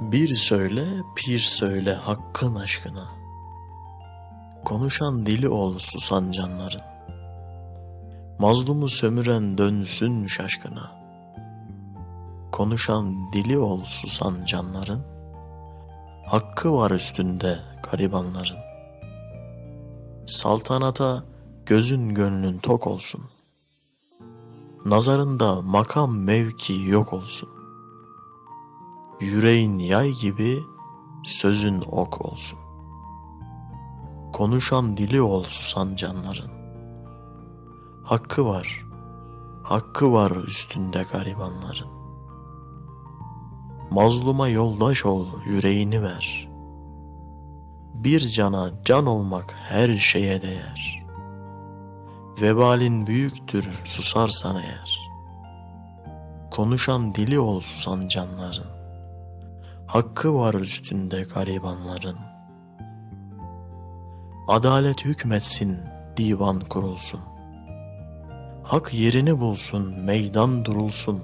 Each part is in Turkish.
Bir söyle, pir söyle hakkın aşkına. Konuşan dili ol susan canların. Mazlumu sömüren dönsün şaşkına. Konuşan dili ol susan canların. Hakkı var üstünde garibanların. Saltanata gözün gönlün tok olsun. Nazarında makam mevki yok olsun. Yüreğin yay gibi, sözün ok olsun. Konuşan dili ol susan canların. Hakkı var, hakkı var üstünde garibanların. Mazluma yoldaş ol, yüreğini ver. Bir cana can olmak her şeye değer. Vebalin büyüktür susarsan eğer. Konuşan dili ol susan canların. Hakkı var üstünde garibanların. Adalet hükmetsin, divan kurulsun. Hak yerini bulsun, meydan durulsun.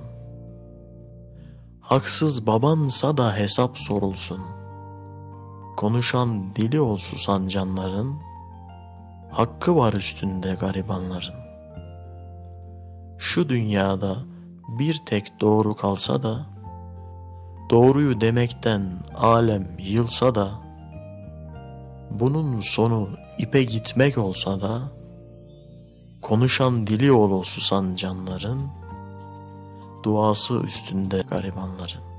Haksız babansa da hesap sorulsun. Konuşan dili ol susan canların. Hakkı var üstünde garibanların. Şu dünyada bir tek doğru kalsa da Doğruyu demekten alem yılsa da, bunun sonu ipe gitmek olsa da, konuşan dili ol susan canların, duası üstünde garibanların.